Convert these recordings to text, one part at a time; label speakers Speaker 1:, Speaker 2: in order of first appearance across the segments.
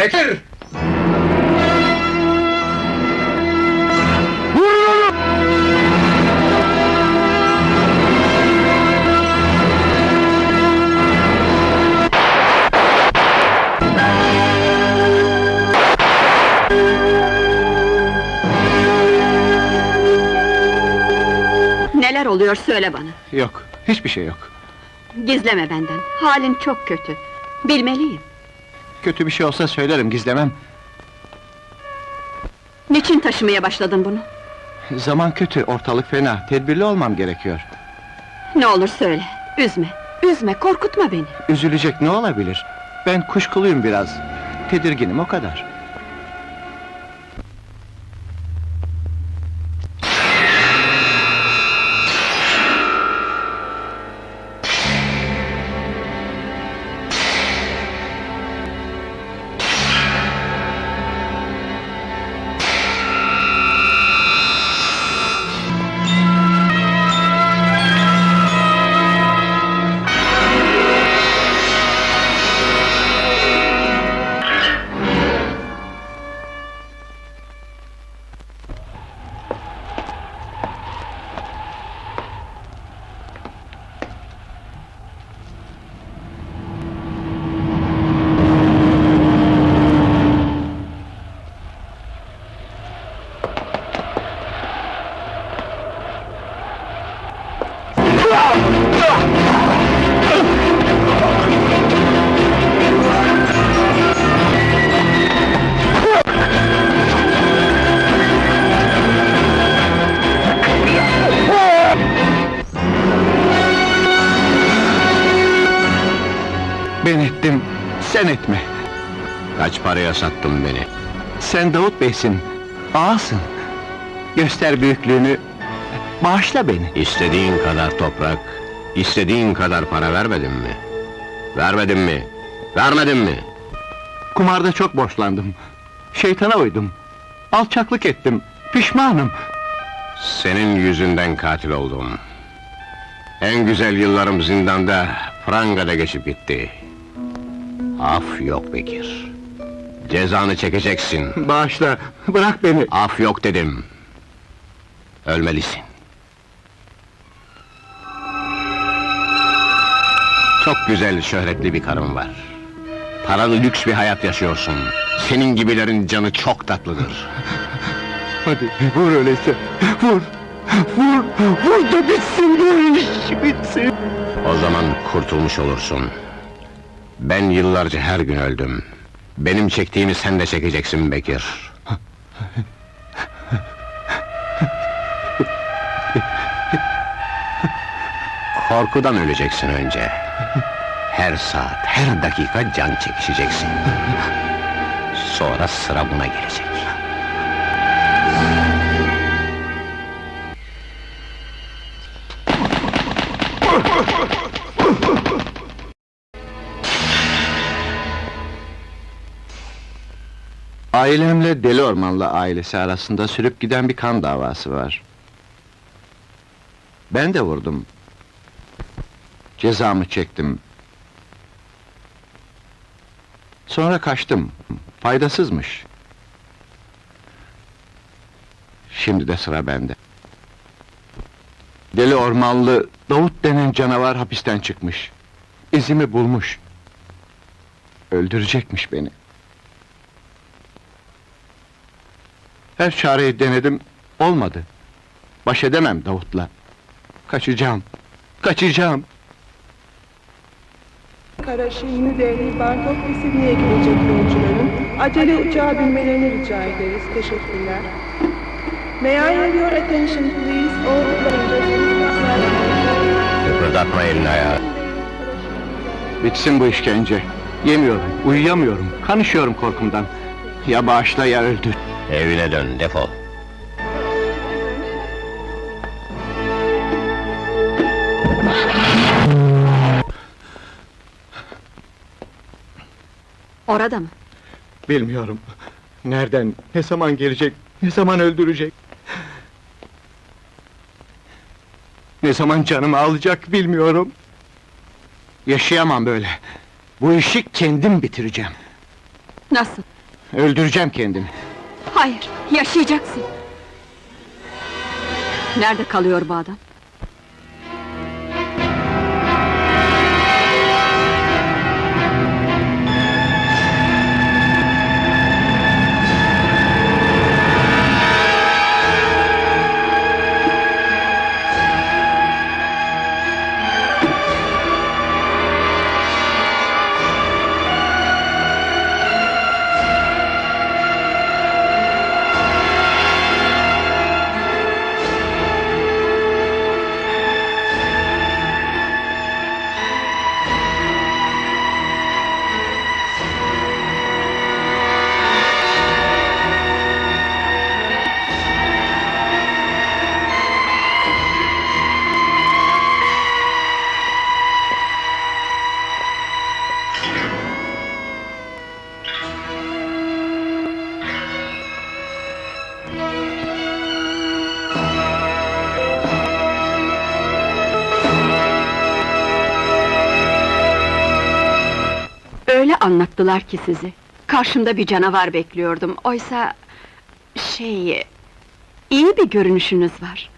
Speaker 1: Bekir!
Speaker 2: Neler oluyor söyle bana.
Speaker 1: Yok, hiçbir şey yok.
Speaker 2: Gizleme benden. Halin çok kötü. Bilmeliyim.
Speaker 1: Kötü bir şey olsa söylerim, gizlemem.
Speaker 2: Niçin taşımaya başladın bunu?
Speaker 1: Zaman kötü, ortalık fena, tedbirli olmam gerekiyor.
Speaker 2: Ne olur söyle. Üzme. Üzme, korkutma beni.
Speaker 1: Üzülecek ne olabilir? Ben kuşkuluyum biraz. Tedirginim o kadar. Sen etme.
Speaker 3: Kaç paraya sattın beni?
Speaker 1: Sen Davut Bey'sin, ağasın. Göster büyüklüğünü, bağışla beni.
Speaker 3: İstediğin kadar toprak, istediğin kadar para vermedin mi? Vermedin mi? Vermedin mi?
Speaker 1: Kumarda çok borçlandım. Şeytana uydum. Alçaklık ettim, pişmanım.
Speaker 3: Senin yüzünden katil oldum. En güzel yıllarım zindanda, prangada geçip gitti. Af yok Bekir. Cezanı çekeceksin.
Speaker 1: Bağışla, bırak beni.
Speaker 3: Af yok dedim. Ölmelisin. Çok güzel, şöhretli bir karın var. Paralı lüks bir hayat yaşıyorsun. Senin gibilerin canı çok tatlıdır.
Speaker 1: Hadi vur öyleyse, vur! Vur, vur da bitsin bu iş, bitsin!
Speaker 3: O zaman kurtulmuş olursun. Ben yıllarca her gün öldüm. Benim çektiğimi sen de çekeceksin Bekir. Korkudan öleceksin önce. Her saat, her dakika can çekişeceksin. Sonra sıra buna gelecek.
Speaker 1: Ailemle Deli Ormanlı ailesi arasında sürüp giden bir kan davası var. Ben de vurdum. Cezamı çektim. Sonra kaçtım. Faydasızmış. Şimdi de sıra bende. Deli Ormanlı Davut denen canavar hapisten çıkmış. İzimi bulmuş. Öldürecekmiş beni. Her çareyi denedim, olmadı. Baş edemem Davut'la. Kaçacağım, kaçacağım.
Speaker 4: Karaşehirli Devri Bangkok ve Sydney'e gelecek yolcuların acele uçağa binmelerini rica ederiz. Teşekkürler. May I have your attention please? All passengers
Speaker 3: Kıpırdatma elini ayağı.
Speaker 1: Bitsin bu işkence. Yemiyorum, uyuyamıyorum, kanışıyorum korkumdan. Ya bağışla ya öldür.
Speaker 3: Evine dön, defol.
Speaker 2: Orada mı?
Speaker 1: Bilmiyorum. Nereden, ne zaman gelecek, ne zaman öldürecek? Ne zaman canımı alacak
Speaker 2: Nasıl?
Speaker 1: Öldüreceğim kendimi.
Speaker 2: Hayır, yaşayacaksın. Nerede kalıyor bu adam? Öyle anlattılar ki sizi. Karşımda bir canavar bekliyordum. Oysa... Şey... iyi bir görünüşünüz var.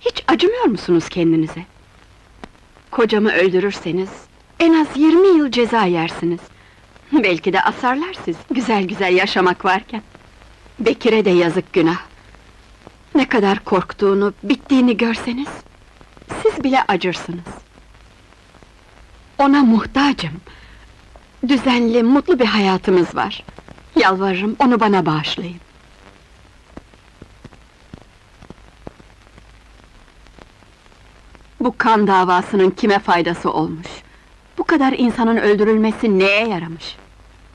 Speaker 2: Hiç acımıyor musunuz kendinize? Kocamı öldürürseniz... En az 20 yıl ceza yersiniz. Belki de asarlar siz, güzel güzel yaşamak varken. Bekir'e de yazık günah. Ne kadar korktuğunu, bittiğini görseniz... Siz bile acırsınız. Ona muhtacım. Düzenli, mutlu bir hayatımız var. Yalvarırım, onu bana bağışlayın. Bu kan davasının kime faydası olmuş? Bu kadar insanın öldürülmesi neye yaramış?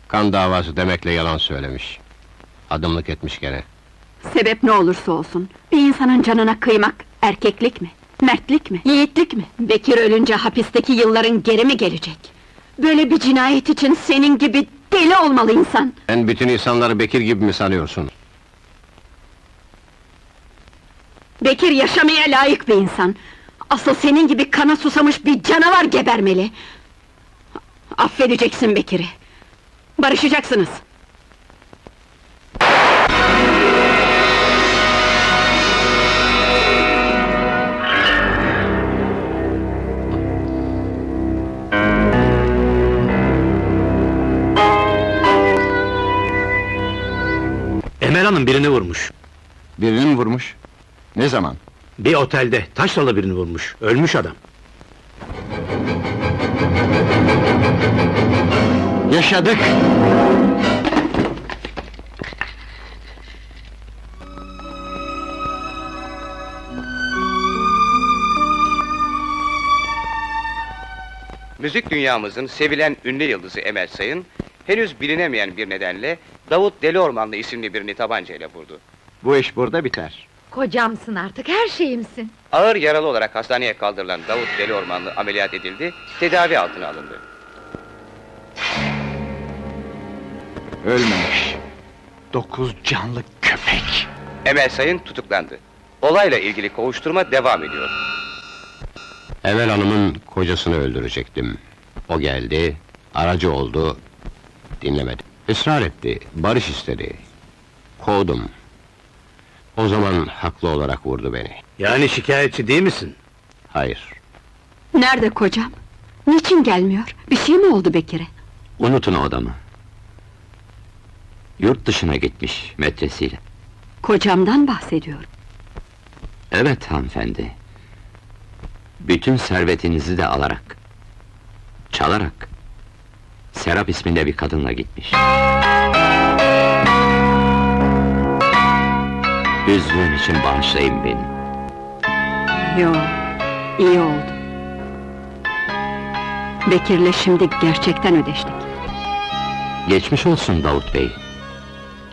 Speaker 3: Kan davası demekle yalan söylemiş. Adımlık etmiş gene.
Speaker 2: Sebep ne olursa olsun, bir insanın canına kıymak, erkeklik mi? Mertlik mi? Yiğitlik mi? Bekir ölünce hapisteki yılların geri mi gelecek? Böyle bir cinayet için senin gibi deli olmalı insan!
Speaker 3: Sen bütün insanları Bekir gibi mi sanıyorsun?
Speaker 2: Bekir yaşamaya layık bir insan. Asıl senin gibi kana susamış bir canavar gebermeli. Affedeceksin Bekir'i. Barışacaksınız.
Speaker 5: Emel Hanım birini vurmuş.
Speaker 1: Birini mi vurmuş? Ne zaman?
Speaker 5: Bir otelde taşralı birini vurmuş. Ölmüş adam.
Speaker 1: Yaşadık!
Speaker 6: Müzik dünyamızın sevilen ünlü yıldızı Emel Sayın, henüz bilinemeyen bir nedenle Davut Deliormanlı isimli birini tabancayla vurdu.
Speaker 1: Bu iş burada biter.
Speaker 7: Kocamsın artık, her şeyimsin.
Speaker 6: Ağır yaralı olarak hastaneye kaldırılan Davut Deliormanlı ameliyat edildi, tedavi altına alındı.
Speaker 1: Ölmemiş. Dokuz canlı köpek!
Speaker 6: Emel Sayın tutuklandı. Olayla ilgili kovuşturma devam ediyor.
Speaker 3: Emel Hanım'ın kocasını öldürecektim. O geldi, aracı oldu, dinlemedi. Israr etti, barış istedi. Kovdum. O zaman haklı olarak vurdu beni.
Speaker 5: Yani şikayetçi değil misin?
Speaker 3: Hayır,
Speaker 2: Nerede kocam? Niçin gelmiyor? Bir şey mi oldu Bekir'e?
Speaker 8: Unutun o adamı. Yurt dışına gitmiş metresiyle.
Speaker 2: Kocamdan bahsediyorum.
Speaker 8: Evet hanımefendi. Bütün servetinizi de alarak, çalarak, Serap isminde bir kadınla gitmiş. Üzdüğüm için bağışlayın beni.
Speaker 2: Yo, iyi oldu. Bekir'le şimdi gerçekten ödeştik.
Speaker 8: Geçmiş olsun Davut Bey.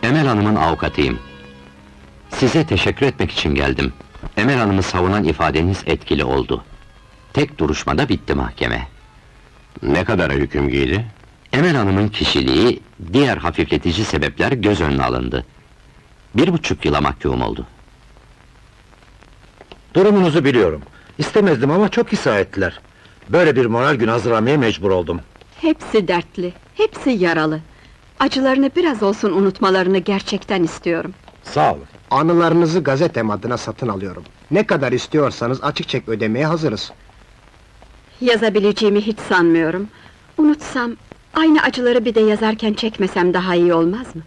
Speaker 8: Emel Hanım'ın avukatıyım. Size teşekkür etmek için geldim. Emel Hanım'ı savunan ifadeniz etkili oldu. Tek duruşmada bitti mahkeme.
Speaker 3: ne kadar hüküm giydi?
Speaker 8: Emel Hanım'ın kişiliği, diğer hafifletici sebepler göz önüne alındı. Bir buçuk yıla mahkum oldu.
Speaker 5: Durumunuzu biliyorum. İstemezdim ama çok ısrar ettiler. Böyle bir moral günü hazırlamaya mecbur oldum.
Speaker 2: Hepsi dertli, hepsi yaralı. Acılarını biraz olsun unutmalarını gerçekten istiyorum.
Speaker 5: Sağ olun.
Speaker 9: Anılarınızı gazetem adına satın alıyorum. Ne kadar istiyorsanız açık çek ödemeye hazırız.
Speaker 2: Yazabileceğimi hiç sanmıyorum. Unutsam Aynı acıları bir de yazarken çekmesem daha iyi olmaz mı?